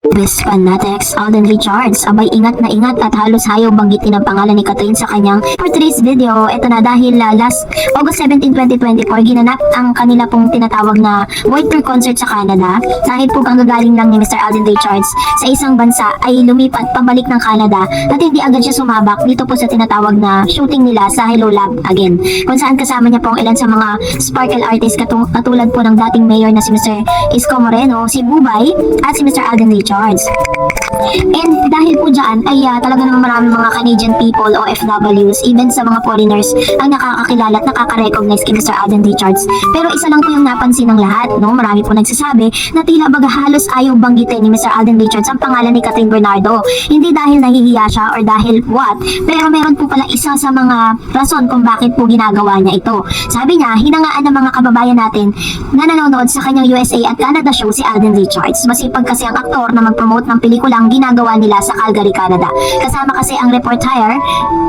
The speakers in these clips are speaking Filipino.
Best fanatics, Alden Richards, abay ingat na ingat at halos hayaw banggitin ang pangalan ni Catherine sa kanyang for video. Ito na dahil uh, last August 17, 2024, ginanap ang kanila pong tinatawag na World Tour concert sa Canada. Dahil po ang gagaling lang ni Mr. Alden Richards sa isang bansa ay lumipat pabalik ng Canada at hindi agad siya sumabak dito po sa tinatawag na shooting nila sa Hello Lab again. Kung saan kasama niya po ang ilan sa mga sparkle artists katu- katulad po ng dating mayor na si Mr. Isko Moreno, si Bubay at si Mr. Alden Richards. And dahil po dyan ay ah, talaga namang maraming mga Canadian people, OFWs, even sa mga foreigners ang nakakakilala at nakaka-recognize kay Mr. Alden Richards. Pero isa lang po yung napansin ng lahat, no? Marami po nagsasabi na tila baga halos ayaw banggitin ni Mr. Alden Richards ang pangalan ni Catherine Bernardo. Hindi dahil nahihiya siya or dahil what, pero meron po pala isa sa mga rason kung bakit po ginagawa niya ito. Sabi niya, hinangaan ng mga kababayan natin na nanonood sa kanyang USA at Canada show si Alden Richards. Masipag kasi ang aktor na mag-promote ng pelikulang ginagawa nila sa Calgary, Canada. Kasama kasi ang report hire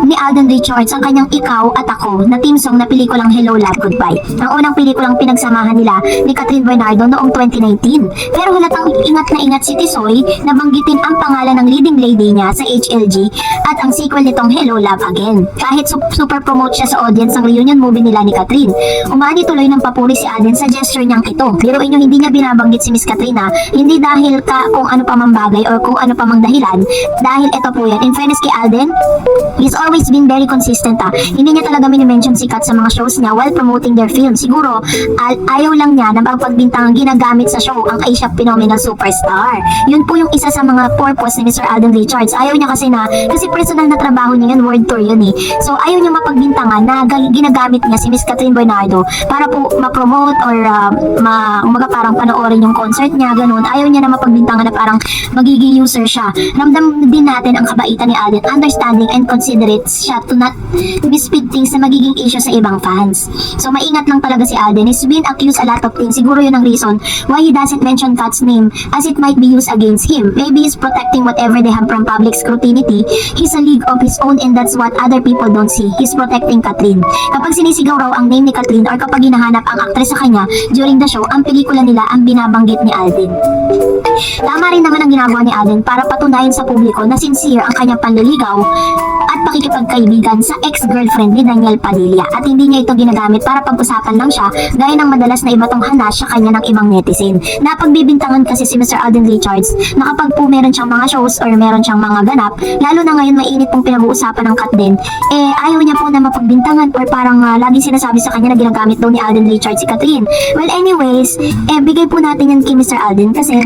ni Alden Richards ang kanyang Ikaw at Ako na team song na pelikulang Hello Love Goodbye. Ang unang pelikulang pinagsamahan nila ni Catherine Bernardo noong 2019. Pero halatang ingat na ingat si Tisoy na banggitin ang pangalan ng leading lady niya sa HLG at ang sequel nitong Hello Love Again. Kahit su- super promote siya sa audience ng reunion movie nila ni Catherine. Umani tuloy ng papuri si Alden sa gesture niyang ito. Pero inyo hindi niya binabanggit si Miss Katrina, hindi dahil ka kung ano pa mang bagay or kung ano pa mang dahilan. Dahil ito po yan. In fairness kay Alden, he's always been very consistent ah. Hindi niya talaga minimension si Kat sa mga shows niya while promoting their film. Siguro, al- ayaw lang niya na magpagbintangang ginagamit sa show ang Asia Phenomenal Superstar. Yun po yung isa sa mga purpose ni Mr. Alden Richards. Ayaw niya kasi na, kasi personal na trabaho niya yun, world tour yun eh. So, ayaw niya mapagbintangan na ginagamit niya si Miss Catherine Bernardo para po ma-promote or uh, ma, umaga parang panoorin yung concert niya, ganun. Ayaw niya na mapagbintangan na parang magiging user siya. Ramdam din natin ang kabaitan ni Alden, understanding and considerate siya to not mispeak things na magiging issue sa ibang fans. So maingat lang talaga si Alden. He's been accused a lot of things. Siguro yun ang reason why he doesn't mention Kat's name as it might be used against him. Maybe he's protecting whatever they have from public scrutiny. He's a league of his own and that's what other people don't see. He's protecting Catherine. Kapag sinisigaw raw ang name ni Catherine or kapag hinahanap ang aktres sa kanya during the show, ang pelikula nila ang binabanggit ni Alden. Tama rin naman ang ginagawa ni Alden para patunayan sa publiko na sincere ang kanyang panliligaw at pakikipagkaibigan sa ex-girlfriend ni Daniel Padilla at hindi niya ito ginagamit para pag-usapan lang siya gaya ng madalas na iba tong hanas sa kanya ng ibang netizen. Napagbibintangan kasi si Mr. Alden Richards na kapag po meron siyang mga shows or meron siyang mga ganap, lalo na ngayon mainit pong pinag-uusapan ng kat din, eh ayaw niya po na mapagbintangan or parang uh, laging sinasabi sa kanya na ginagamit daw ni Alden Richards si Catherine. Well anyways, eh bigay po natin yan kay Mr. Alden kasi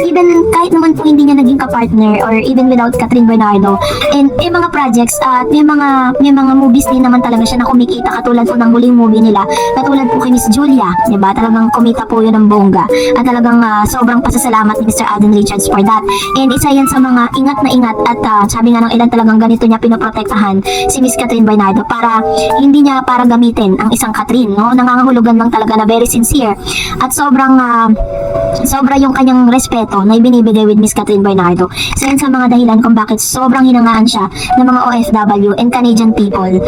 even kahit naman po hindi niya naging kapartner or even without Catherine Bernardo and may mga projects at may mga may mga movies din naman talaga siya na kumikita katulad po ng huling movie nila. Katulad po kay Miss Julia di ba talagang kumita po yun ng bongga. At talagang ah, sobrang pasasalamat ni Mr. Alden Richards for that. And isa yan sa mga ingat na ingat at ah, sabi nga ng ilan talagang ganito niya pinoprotektahan si Miss Catherine Bernardo para hindi niya para gamitin ang isang Catherine no? Nangangahulugan lang talaga na very sincere. At sobrang ah, sobra yung kanyang respeto na ibinibigay with Miss Catherine Bernardo. So yan sa mga dahilan kung bakit sobrang hinangaan siya ng mga OFW and Canadian people.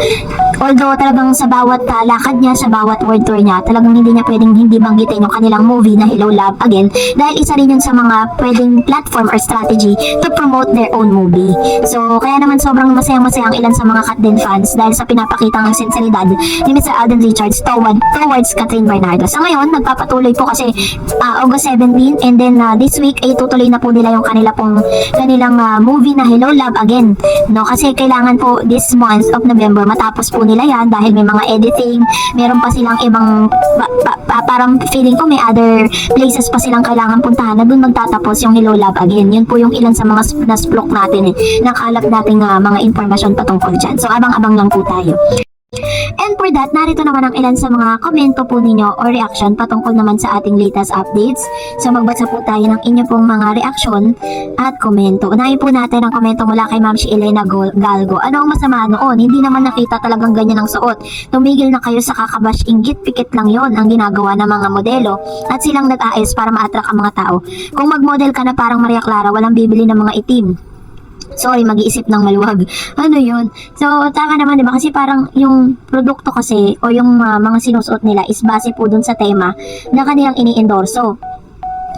Although talagang sa bawat uh, lakad niya, sa bawat world tour niya, talagang hindi niya pwedeng hindi banggitin yung kanilang movie na Hello Love Again dahil isa rin yun sa mga pwedeng platform or strategy to promote their own movie. So kaya naman sobrang masayang-masaya ang ilan sa mga Katden fans dahil sa pinapakita ng sinseridad ni Mr. Alden Richards toward, towards Catherine Bernardo. Sa ngayon, nagpapatuloy po kasi uh, August 17 and then uh, this week ay tutuloy na po nila yung kanila pong kanilang uh, movie na Hello Love Again. No, kasi kailangan po this month of November matapos po nila yan dahil may mga editing, meron pa silang ibang pa, pa- pa- parang feeling ko may other places pa silang kailangan puntahan na dun magtatapos yung Hello Love Again. Yun po yung ilan sa mga sp- nasplok natin eh. Nakalap natin uh, mga informasyon patungkol dyan. So abang-abang lang po tayo. And for that, narito naman ang ilan sa mga komento po ninyo or reaction patungkol naman sa ating latest updates. So magbasa po tayo ng inyo pong mga reaction at komento. Unahin po natin ang komento mula kay Ma'am si Elena Galgo. Ano ang masama noon? Hindi naman nakita talagang ganyan ang suot. Tumigil na kayo sa kakabash inggit, pikit lang yon ang ginagawa ng mga modelo at silang nag-aayos para ma-attract ang mga tao. Kung mag-model ka na parang Maria Clara, walang bibili ng mga itim. Sorry, mag-iisip ng maluwag. Ano yun? So, tama naman, di ba? Kasi parang yung produkto kasi o yung uh, mga sinusuot nila is base po dun sa tema na kanilang ini-endorso.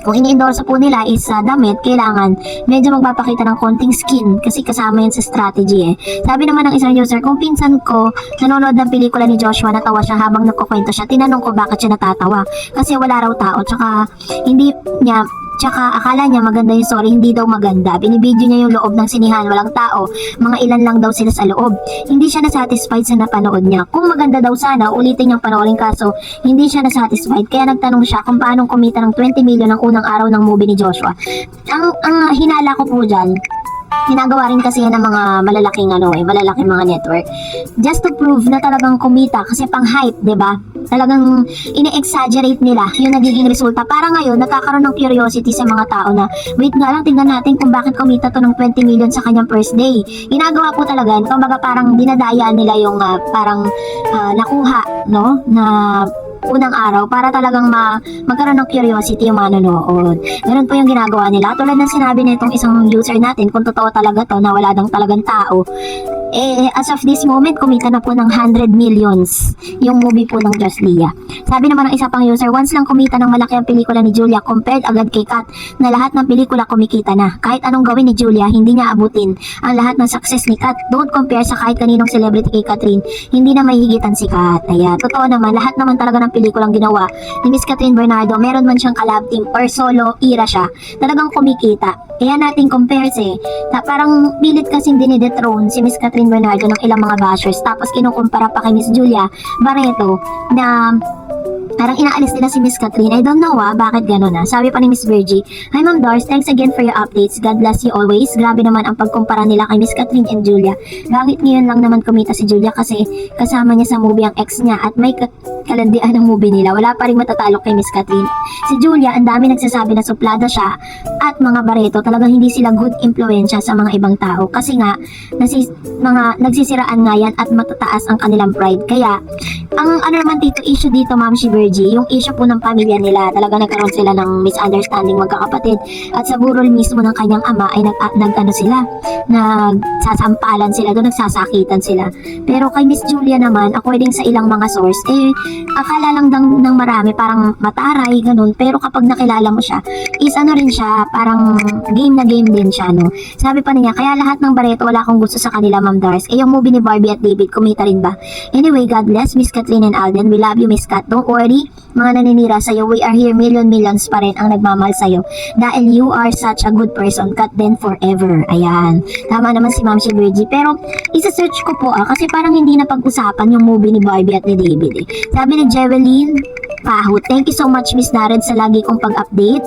kung ini-endorse po nila is sa damit, kailangan medyo magpapakita ng konting skin kasi kasama yan sa strategy eh. Sabi naman ng isang user, kung pinsan ko nanonood ng pelikula ni Joshua, natawa siya habang nagkukwento siya, tinanong ko bakit siya natatawa. Kasi wala raw tao, tsaka hindi niya Tsaka akala niya maganda yung story, hindi daw maganda. Binibidyo niya yung loob ng sinihan, walang tao. Mga ilan lang daw sila sa loob. Hindi siya nasatisfied sa napanood niya. Kung maganda daw sana, ulitin niyang panoorin kaso hindi siya nasatisfied. Kaya nagtanong siya kung paano kumita ng 20 million ang unang araw ng movie ni Joshua. Ang, ang hinala ko po dyan, ginagawa rin kasi yan ng mga malalaking ano eh, malalaking mga network. Just to prove na talagang kumita kasi pang hype, 'di ba? Talagang ine-exaggerate nila yung nagiging resulta. Para ngayon, nagkakaroon ng curiosity sa mga tao na, wait nga lang, tingnan natin kung bakit kumita to ng 20 million sa kanyang first day. Ginagawa po talaga, kumbaga parang dinadaya nila yung ah, parang ah, nakuha, no? Na unang araw para talagang ma magkaroon ng curiosity yung manonood. Ganun po yung ginagawa nila. Tulad ng sinabi nitong isang user natin, kung totoo talaga to na wala dang talagang tao, eh, as of this moment, kumita na po ng 100 millions yung movie po ng Just Leah. Sabi naman ng isa pang user, once lang kumita ng malaki ang pelikula ni Julia compared agad kay Kat na lahat ng pelikula kumikita na. Kahit anong gawin ni Julia, hindi niya abutin ang lahat ng success ni Kat. Don't compare sa kahit kaninong celebrity kay Catherine, hindi na may higitan si Kat. Ayan, totoo naman, lahat naman talaga ng pelikulang ginawa ni Miss Catherine Bernardo, meron man siyang collab team or solo era siya, talagang kumikita. Kaya natin compare eh. Na parang pilit kasing dinidethrone si Miss Catherine Bernardo ng ilang mga bashers. Tapos kinukumpara pa kay Miss Julia Barreto na Parang inaalis nila si Miss Catherine. I don't know ah, bakit gano'n ah. Sabi pa ni Miss Virgie, Hi Ma'am Doris, thanks again for your updates. God bless you always. Grabe naman ang pagkumpara nila kay Miss Catherine and Julia. Bakit ngayon lang naman kumita si Julia kasi kasama niya sa movie ang ex niya at may ka- kalandian ng movie nila. Wala pa rin matatalo kay Miss Catherine. Si Julia, ang dami nagsasabi na suplada siya at mga bareto talagang hindi sila good impluensya sa mga ibang tao kasi nga nasi, mga nagsisiraan nga yan at matataas ang kanilang pride. Kaya ang ano naman dito issue dito Ma'am si yung issue po ng pamilya nila, talaga nagkaroon sila ng misunderstanding magkakapatid at sa burol mismo ng kanyang ama ay nag, nag ano sila, nagsasampalan sila doon, nagsasakitan sila. Pero kay Miss Julia naman, according sa ilang mga source, eh akala lang ng, ng marami parang mataray ganun, pero kapag nakilala mo siya, is ano rin siya, parang game na game din siya, no? Sabi pa niya, kaya lahat ng bareto wala akong gusto sa kanila, Ma'am Doris. Eh, yung movie ni Barbie at David, kumita rin ba? Anyway, God bless Miss Kathleen and Alden. We love you, Miss Kat. Don't worry, mga naninira sa'yo. We are here, million millions pa rin ang nagmamahal sa'yo. Dahil you are such a good person, Kat then forever. Ayan. Tama naman si Ma'am Virgie. Pero, isa-search ko po ah, kasi parang hindi na pag-usapan yung movie ni Barbie at ni David eh. Sabi ni Jeveline, Pahut. Thank you so much, Miss Darren, sa lagi kong pag-update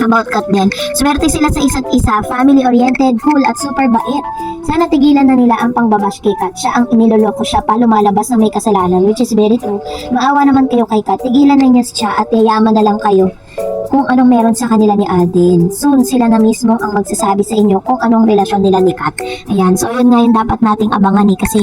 about Kat din. Swerte sila sa isa't isa, family-oriented, cool, at super bait. Sana tigilan na nila ang pangbabash kay Kat. Siya ang iniloloko siya pa lumalabas na may kasalanan, which is very true. Maawa naman kayo kay Kat. Tigilan na niya siya at yayaman na lang kayo kung anong meron sa kanila ni Alden. Soon sila na mismo ang magsasabi sa inyo kung anong relasyon nila ni Kat. Ayan, so yun nga yung dapat nating abangan eh kasi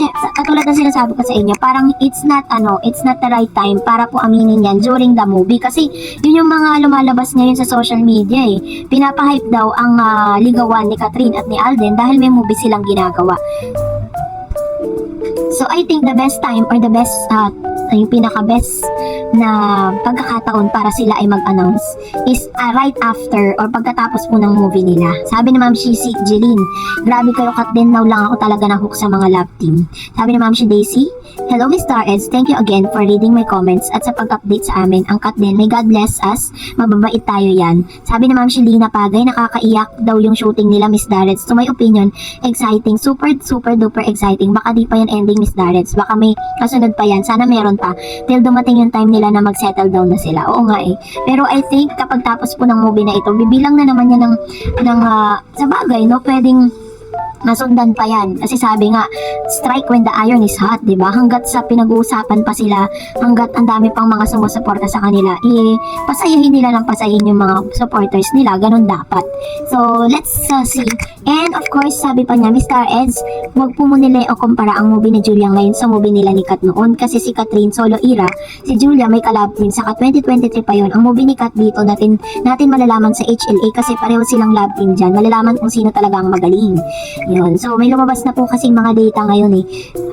syem- katulad na sinasabi ko sa inyo, parang it's not ano, it's not the right time para po aminin yan during the movie kasi yun yung mga lumalabas ngayon sa social media eh. Pinapahype daw ang ah, ligawan ni Catherine at ni Alden dahil may movie silang ginagawa. So I think the best time or the best uh, yung pinaka best na pagkakataon para sila ay mag-announce is uh, right after or pagkatapos po ng movie nila. Sabi ni Ma'am shi si Jeline, grabe kayo kat din now lang ako talaga ng hook sa mga love team. Sabi ni Ma'am shi Daisy, Hello Miss Star Eds, thank you again for reading my comments at sa pag-update sa amin. Ang kat din, may God bless us, mababait tayo yan. Sabi ni Ma'am Shelina Pagay, nakakaiyak daw yung shooting nila Miss Darrets. To my opinion, exciting, super super duper exciting. Baka di pa yan ending Miss Darrets, baka may kasunod pa yan. Sana meron pa. Till dumating yung time nila na mag-settle down na sila. Oo nga eh. Pero I think kapag tapos po ng movie na ito, bibilang na naman yan ng, ng ah, sa bagay, no? Pwedeng masundan pa yan. Kasi sabi nga, strike when the iron is hot, di ba? Hanggat sa pinag-uusapan pa sila, hanggat ang dami pang mga sumusuporta sa kanila, eh, pasayahin nila ng pasayin yung mga supporters nila. Ganun dapat. So, let's uh, see. And of course, sabi pa niya, Mr. Eds, huwag po mo o kumpara ang movie ni Julia ngayon sa movie nila ni Kat noon. Kasi si Catherine solo era, si Julia may collab din. Saka 2023 pa yun. Ang movie ni Kat dito natin, natin malalaman sa HLA kasi pareho silang love team dyan. Malalaman kung sino talaga ang magaling. Yun. So, may lumabas na po kasing mga data ngayon eh.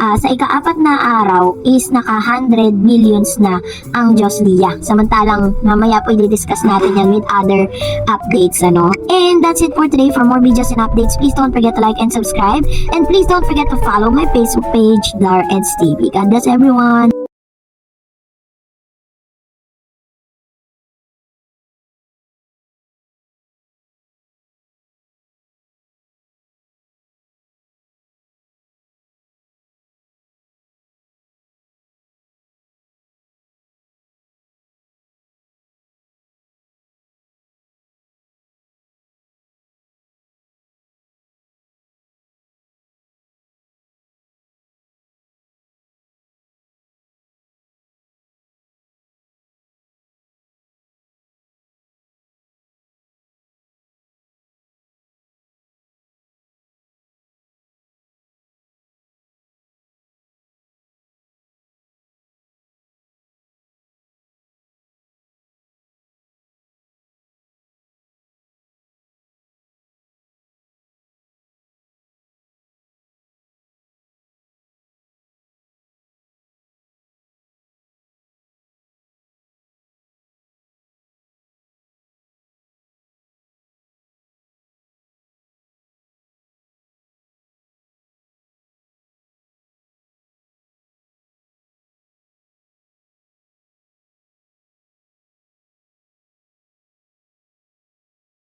Ah, sa ika-apat na araw is naka 100 millions na ang Joslia. Samantalang mamaya po i-discuss natin yan with other updates ano. And that's it for today. For more videos and updates, please don't forget to like and subscribe. And please don't forget to follow my Facebook page, Dar Eds TV. God bless everyone.